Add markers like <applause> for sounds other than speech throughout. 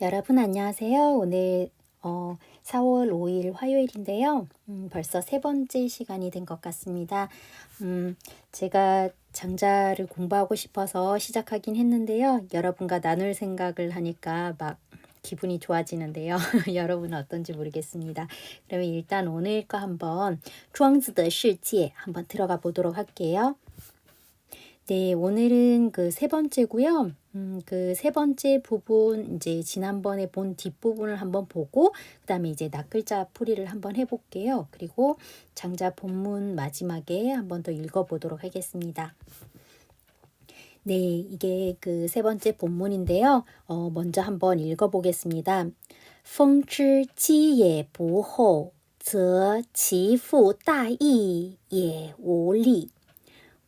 여러분 안녕하세요. 오늘 어, 4월 5일 화요일인데요. 음, 벌써 세 번째 시간이 된 것 같습니다. 음, 제가 장자를 공부하고 싶어서 시작하긴 했는데요. 여러분과 나눌 생각을 하니까 막 기분이 좋아지는데요. <laughs> 여러분은 어떤지 모르겠습니다. 그러면 일단 오늘 거 한번 투앙즈드 실지에 한번 들어가 보도록 할게요. 네, 오늘은 그 세 번째고요. 음, 그 세 번째 부분 이제 지난번에 본 뒷부분을 한번 보고 그다음에 이제 낱글자 풀이를 한번 해 볼게요. 그리고 장자 본문 마지막에 한번 더 읽어 보도록 하겠습니다. 네, 이게 그 세 번째 본문인데요. 어, 먼저 한번 읽어 보겠습니다. 风之积也不厚，则其复大义也无力。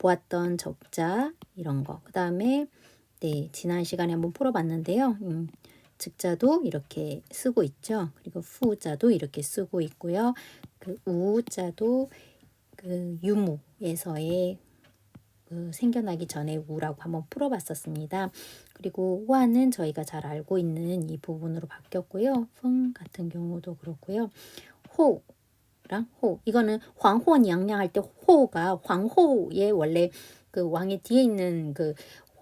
보았던 적자 이런 거. 그 다음에 네 지난 시간에 한번 풀어봤는데요. 음, 즉자도 이렇게 쓰고 있죠. 그리고 후자도 이렇게 쓰고 있고요. 그 우자도 그 유무에서의 그 생겨나기 전에 우라고 한번 풀어봤었습니다. 그리고 와는 저희가 잘 알고 있는 이 부분으로 바뀌었고요. 펑 같은 경우도 그렇고요. 호 랑 호. 이거는 황호 냥냥 할 때 호가 황호의 원래 그 왕의 뒤에 있는 그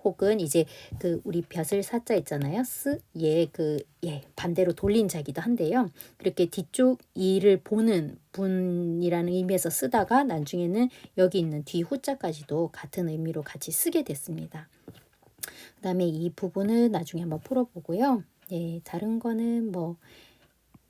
혹은 이제 그 우리 벼슬 사자 있잖아요. 스, 예, 그, 예, 반대로 돌린 자기도 한데요. 그렇게 뒤쪽 이를 보는 분이라는 의미에서 쓰다가 나중에는 여기 있는 뒤 후자까지도 같은 의미로 같이 쓰게 됐습니다. 그 다음에 이 부분은 나중에 한번 풀어보고요. 예, 다른 거는 뭐,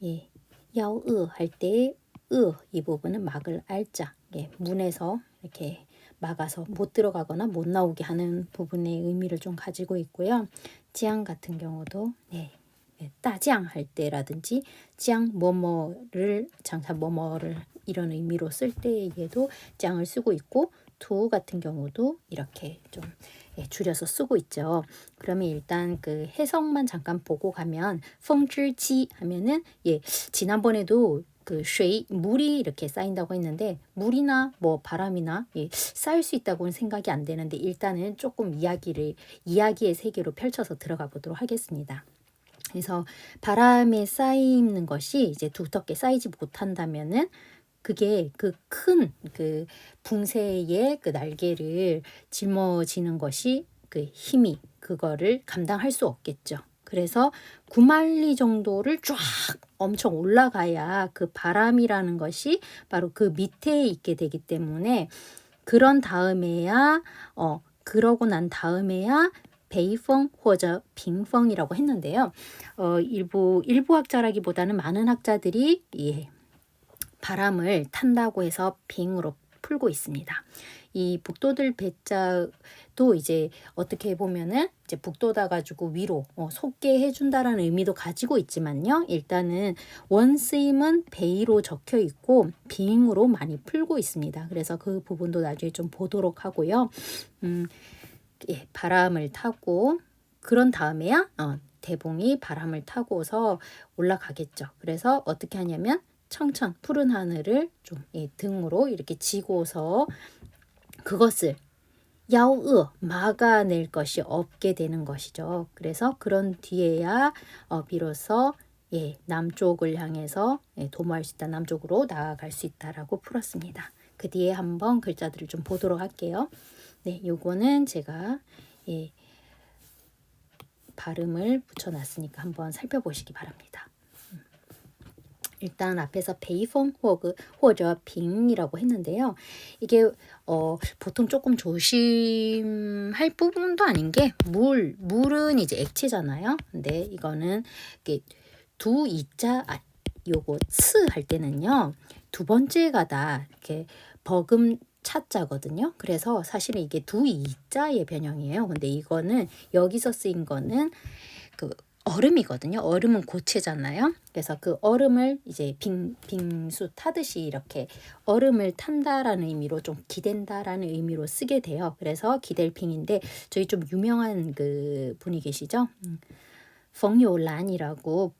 예, 야우으 할때 으, 이 부분은 막을 알자. 예, 문에서 이렇게 막아서 못 들어가거나 못 나오게 하는 부분의 의미를 좀 가지고 있고요. 지앙 같은 경우도 네, 네 따지앙 할 때라든지 지앙 뭐뭐를 장사 뭐뭐를 이런 의미로 쓸 때에도 짱을 쓰고 있고 두 같은 경우도 이렇게 좀 예, 줄여서 쓰고 있죠. 그러면 일단 그 해석만 잠깐 보고 가면 펑질지 하면은 예 지난번에도 그 쉐이 물이 이렇게 쌓인다고 했는데 물이나 뭐 바람이나 예, 쌓일 수 있다고는 생각이 안 되는데 일단은 조금 이야기를 이야기의 세계로 펼쳐서 들어가 보도록 하겠습니다. 그래서 바람에 쌓이는 것이 이제 두텁게 쌓이지 못한다면은 그게 그 큰그 그 붕새의 그 날개를 짊어지는 것이 그 힘이 그거를 감당할 수 없겠죠. 그래서 9만리 정도를 쫙 엄청 올라가야 그 바람이라는 것이 바로 그 밑에 있게 되기 때문에 그런 다음에야 어 그러고 난 다음에야 베이펑或者 빙펑이라고 했는데요. 어 일부 일부 학자라기보다는 많은 학자들이 예 바람을 탄다고 해서 빙으로 풀고 있습니다. 이 북돋을 배자도 이제 어떻게 보면은 이제 북돋아 가지고 위로 어, 솟게 해준다라는 의미도 가지고 있지만요. 일단은 원 쓰임은 베이로 적혀 있고 빙으로 많이 풀고 있습니다. 그래서 그 부분도 나중에 좀 보도록 하고요. 음, 예, 바람을 타고 그런 다음에야 어, 대봉이 바람을 타고서 올라가겠죠. 그래서 어떻게 하냐면 청천 푸른 하늘을 좀 예, 등으로 이렇게 지고서 그것을 야우으 막아낼 것이 없게 되는 것이죠. 그래서 그런 뒤에야 어, 비로소 예, 남쪽을 향해서 예, 도모할 수 있다. 남쪽으로 나아갈 수 있다라고 풀었습니다. 그 뒤에 한번 글자들을 좀 보도록 할게요. 네, 요거는 제가 예, 발음을 붙여놨으니까 한번 살펴보시기 바랍니다. 일단 앞에서 베이펑 혹은或者 빙이라고 했는데요. 이게 어, 보통 조금 조심할 부분도 아닌 게 물, 물은 이제 액체잖아요. 근데 이거는 이게 두 이자 아, 요거 츠할 때는요. 두 번째 가 다 이렇게 버금 차자거든요. 그래서 사실은 이게 두 이자의 변형이에요. 근데 이거는 여기서 쓰인 거는 그 얼음이거든요. 얼음은 고체잖아요. 그래서 그 얼음을 이제 빙, 빙수 타듯이 이렇게 얼음을 탄다라는 의미로 좀 기댄다라는 의미로 쓰게 돼요. 그래서 기댈핑인데 저희 좀 유명한 그 분이 계시죠. 음, 펑요란이라고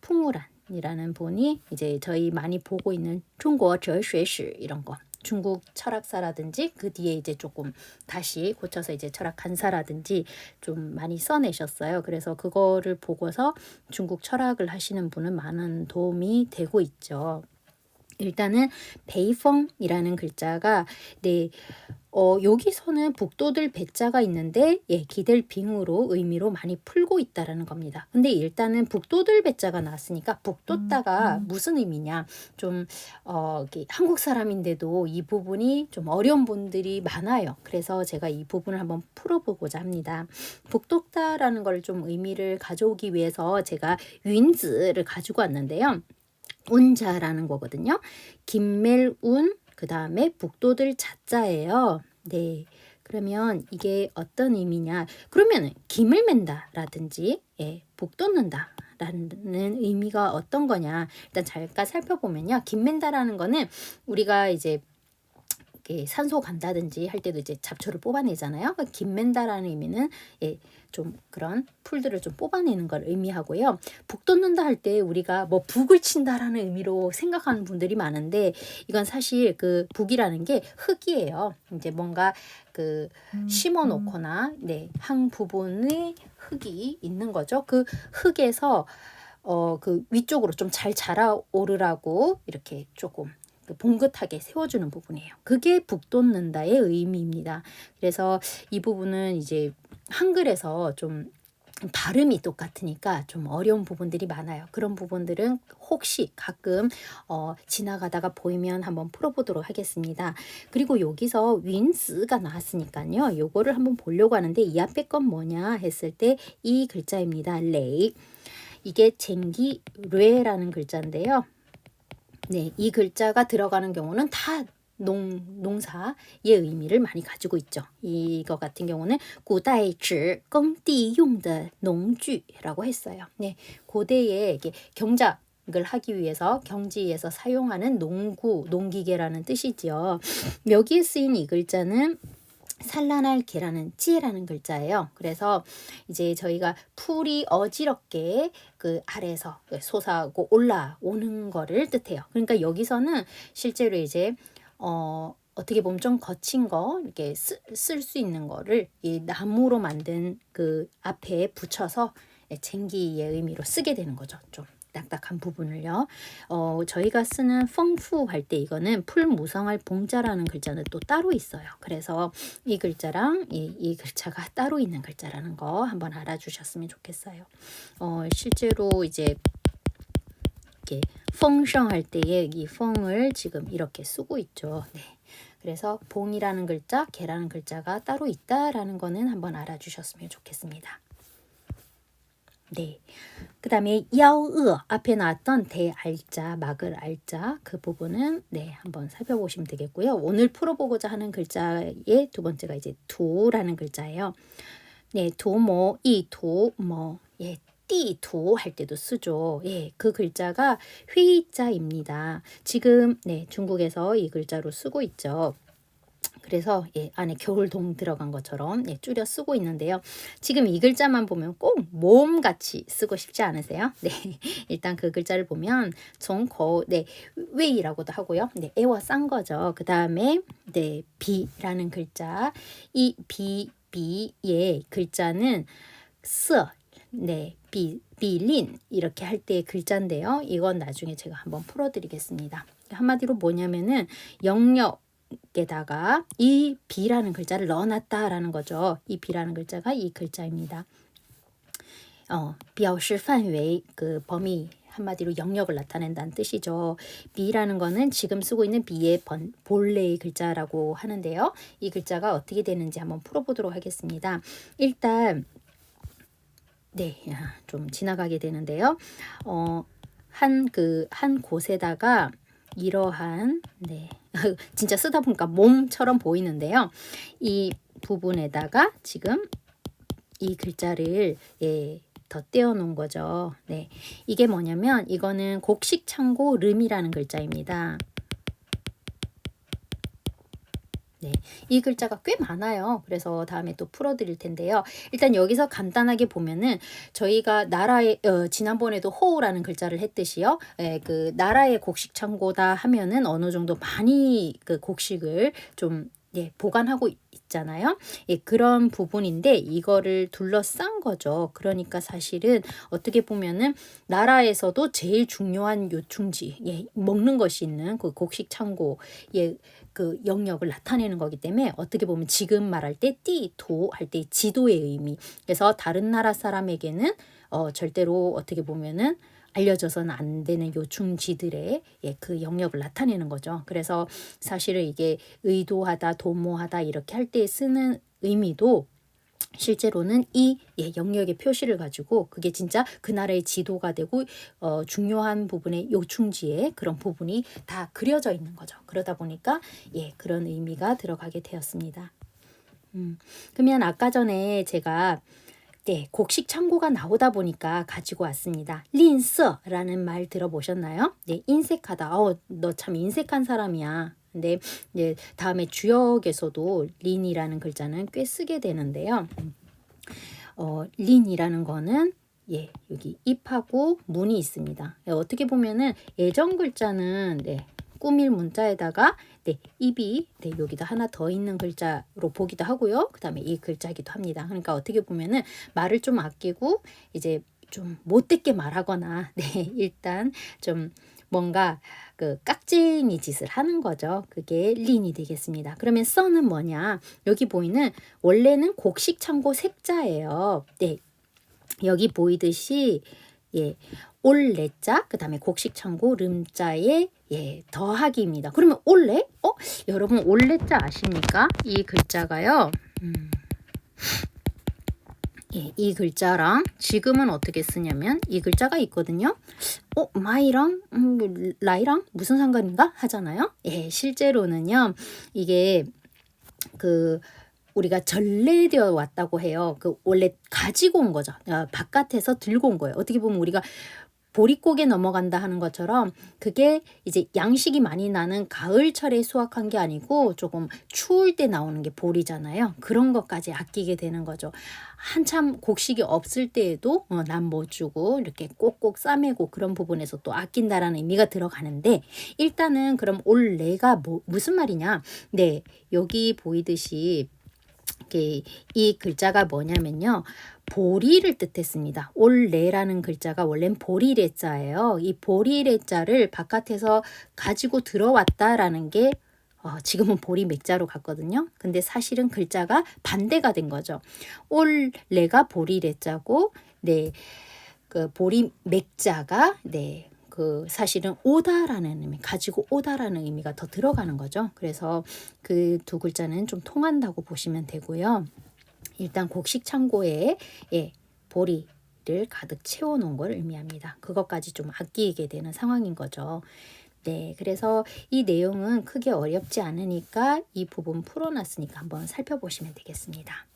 풍우란이라는 분이 이제 저희 많이 보고 있는 중국 저술시 이런 거 중국 철학사라든지 그 뒤에 이제 조금 다시 고쳐서 이제 철학 간사라든지 좀 많이 써내셨어요. 그래서 그거를 보고서 중국 철학을 하시는 분은 많은 도움이 되고 있죠. 일단은 베이펑이라는 글자가 네 어, 여기서는 북도들 배자가 있는데 예, 기댈 빙으로 의미로 많이 풀고 있다라는 겁니다. 근데 일단은 북도들 배자가 나왔으니까 북도다가 무슨 의미냐? 좀 어, 한국 사람인데도 이 부분이 좀 어려운 분들이 많아요. 그래서 제가 이 부분을 한번 풀어보고자 합니다. 북도다라는 걸 좀 의미를 가져오기 위해서 제가 윈즈를 가지고 왔는데요. 운자라는 거거든요. 김멜운 그 다음에 북도들 자자예요. 네. 그러면 이게 어떤 의미냐? 그러면 김을 맨다라든지 예, 북돋는다. 라는 의미가 어떤 거냐 일단 잠깐 살펴보면요 김맨다라는 거는 우리가 이제 이렇게 산소 간다든지 할 때도 이제 잡초를 뽑아내잖아요. 그러니까 김맨다라는 의미는 예, 좀 그런 풀들을 좀 뽑아내는 걸 의미하고요. 북 돋는다 할 때 우리가 뭐 북을 친다라는 의미로 생각하는 분들이 많은데 이건 사실 그 북이라는 게 흙이에요. 이제 뭔가 그 심어 놓거나 네, 한 부분의 흙이 있는 거죠. 그 흙에서 어 그 위쪽으로 좀 잘 자라오르라고 이렇게 조금 그 봉긋하게 세워주는 부분이에요. 그게 북돋는다의 의미입니다. 그래서 이 부분은 이제 한글에서 좀 발음이 똑같으니까 좀 어려운 부분들이 많아요. 그런 부분들은 혹시 가끔 어, 지나가다가 보이면 한번 풀어보도록 하겠습니다. 그리고 여기서 윈스가 나왔으니까요. 요거를 한번 보려고 하는데 이 앞에 건 뭐냐 했을 때 이 글자입니다. 레이. 이게 쟁기 뢰라는 글자인데요. 네, 이 글자가 들어가는 경우는 다 농, 농사의 의미를 많이 가지고 있죠. 이거 같은 경우는 구다이즈 껌띠용의 농주라고 했어요. 네, 고대에 이게 경작 을 하기 위해서 경지에서 사용하는 농구, 농기계라는 뜻이지요. 여기에 쓰인 이 글자는 산란할 개라는 찌라는 글자예요. 그래서 이제 저희가 풀이 어지럽게 그 아래에서 솟아고 올라오는 거를 뜻해요. 그러니까 여기서는 실제로 이제 어 어떻게 보면 좀 거친 거 이렇게 쓸 수 있는 거를 이 나무로 만든 그 앞에 붙여서 쟁기의 의미로 쓰게 되는 거죠. 좀 딱딱한 부분을요. 어, 저희가 쓰는 펑푸 할 때 이거는 풀 무성할 봉자라는 글자는 또 따로 있어요. 그래서 이 글자랑 이, 이 글자가 따로 있는 글자라는 거 한번 알아주셨으면 좋겠어요. 어, 실제로 이제 이렇게 펑성 할 때에 이 펑을 지금 이렇게 쓰고 있죠. 네. 그래서 봉이라는 글자, 개라는 글자가 따로 있다라는 거는 한번 알아주셨으면 좋겠습니다. 네. 그 다음에 야우으 앞에 나왔던 대알자, 막을 알자 그 부분은 네 한번 살펴보시면 되겠고요. 오늘 풀어보고자 하는 글자의 두 번째가 이제 두라는 글자예요. 네, 도모, 이 도, 뭐, 예, 띠도 할 때도 쓰죠. 예, 그 글자가 회의자입니다. 지금 네 중국에서 이 글자로 쓰고 있죠. 그래서 예, 안에 겨울동 들어간 것처럼 예, 줄여 쓰고 있는데요. 지금 이 글자만 보면 꼭 모음같이 쓰고 싶지 않으세요? <laughs> 네, 일단 그 글자를 보면 정거 네, 웨이라고도 하고요. 네, 애와 싼 거죠. 그 다음에 네, 비라는 글자 이 비, 비의 글자는 스 네, 비, 비린 이렇게 할 때의 글자인데요. 이건 나중에 제가 한번 풀어드리겠습니다. 한마디로 뭐냐면은 영역 에다가 이 비라는 글자를 넣어놨다라는 거죠. 이 비라는 글자가 이 글자입니다. 어, 表示范围그 범위 한마디로 영역을 나타낸다는 뜻이죠. 비라는 거는 지금 쓰고 있는 비의 번, 본래의 글자라고 하는데요. 이 글자가 어떻게 되는지 한번 풀어보도록 하겠습니다. 일단 네, 좀 지나가게 되는데요. 어, 한 그 한 곳에다가 이러한 네 <laughs> 진짜 쓰다 보니까 몸처럼 보이는데요. 이 부분에다가 지금 이 글자를 예, 더 떼어 놓은 거죠. 네. 이게 뭐냐면 이거는 곡식 창고 름이라는 글자입니다. 네, 이 글자가 꽤 많아요. 그래서 다음에 또 풀어드릴 텐데요. 일단 여기서 간단하게 보면은 저희가 나라의 어, 지난번에도 호우라는 글자를 했듯이요. 예, 그 나라의 곡식 창고다 하면은 어느 정도 많이 그 곡식을 좀 예, 보관하고 있잖아요. 예, 그런 부분인데 이거를 둘러싼 거죠. 그러니까 사실은 어떻게 보면은 나라에서도 제일 중요한 요충지, 예, 먹는 것이 있는 그 곡식 창고, 예, 그 영역을 나타내는 거기 때문에 어떻게 보면 지금 말할 때 띠, 도 할 때 지도의 의미. 그래서 다른 나라 사람에게는 어, 절대로 어떻게 보면은 알려져서는 안 되는 요충지들의 예, 그 영역을 나타내는 거죠. 그래서 사실은 이게 의도하다, 도모하다 이렇게 할 때 쓰는 의미도 실제로는 이 예, 영역의 표시를 가지고 그게 진짜 그 나라의 지도가 되고 어, 중요한 부분의 요충지의 그런 부분이 다 그려져 있는 거죠. 그러다 보니까 예, 그런 의미가 들어가게 되었습니다. 음, 그러면 아까 전에 제가 네, 곡식 창고가 나오다 보니까 가지고 왔습니다. 린스라는 말 들어보셨나요? 네, 인색하다. 어, 너 참 인색한 사람이야. 근데 이제 다음에 주역에서도 린이라는 글자는 꽤 쓰게 되는데요. 어, 린이라는 거는 예, 여기 입하고 문이 있습니다. 예, 어떻게 보면은 예전 글자는 네, 꾸밀 문자에다가 네, 입이 네, 여기다 하나 더 있는 글자로 보기도 하고요. 그다음에 이 글자이기도 합니다. 그러니까 어떻게 보면은 말을 좀 아끼고 이제 좀 못되게 말하거나 네, <laughs> 일단 좀 뭔가 그 깍쟁이 짓을 하는 거죠. 그게 린이 되겠습니다. 그러면 써는 뭐냐? 여기 보이는 원래는 곡식 창고 색자예요. 네. 여기 보이듯이 예. 올레자 그다음에 곡식 창고 름자에 예, 더하기입니다. 그러면 올레? 어? 여러분 올레자 아십니까? 이 글자가요. 음. 예, 이 글자랑 지금은 어떻게 쓰냐면 이 글자가 있거든요. 어, 마이랑 음, 라이랑 무슨 상관인가 하잖아요. 예, 실제로는요. 이게 그 우리가 전래되어 왔다고 해요. 그 원래 가지고 온 거죠. 어, 바깥에서 들고 온 거예요. 어떻게 보면 우리가 보릿고개 넘어간다 하는 것처럼 그게 이제 양식이 많이 나는 가을철에 수확한 게 아니고 조금 추울 때 나오는 게 보리잖아요. 그런 것까지 아끼게 되는 거죠. 한참 곡식이 없을 때에도 어, 난못 주고 이렇게 꼭꼭 싸매고 그런 부분에서 또 아낀다라는 의미가 들어가는데 일단은 그럼 올 내가 뭐, 무슨 말이냐? 네, 여기 보이듯이 이 글자가 뭐냐면요. 보리를 뜻했습니다. 올레라는 글자가 원래는 보리레 자예요. 이 보리레 자를 바깥에서 가지고 들어왔다라는 게 어, 지금은 보리 맥자로 갔거든요. 근데 사실은 글자가 반대가 된 거죠. 올레가 보리레 자고, 네, 그 보리 맥자가 네, 그 사실은 오다라는 의미, 가지고 오다라는 의미가 더 들어가는 거죠. 그래서 그 두 글자는 좀 통한다고 보시면 되고요. 일단 곡식 창고에 예, 보리 를 가득 채워놓은 걸 의미합니다. 그것까지 좀 아끼게 되는 상황인 거죠. 네, 그래서 이 내용은 크게 어렵지 않으니까 이 부분 풀어놨으니까 한번 살펴보시면 되겠습니다.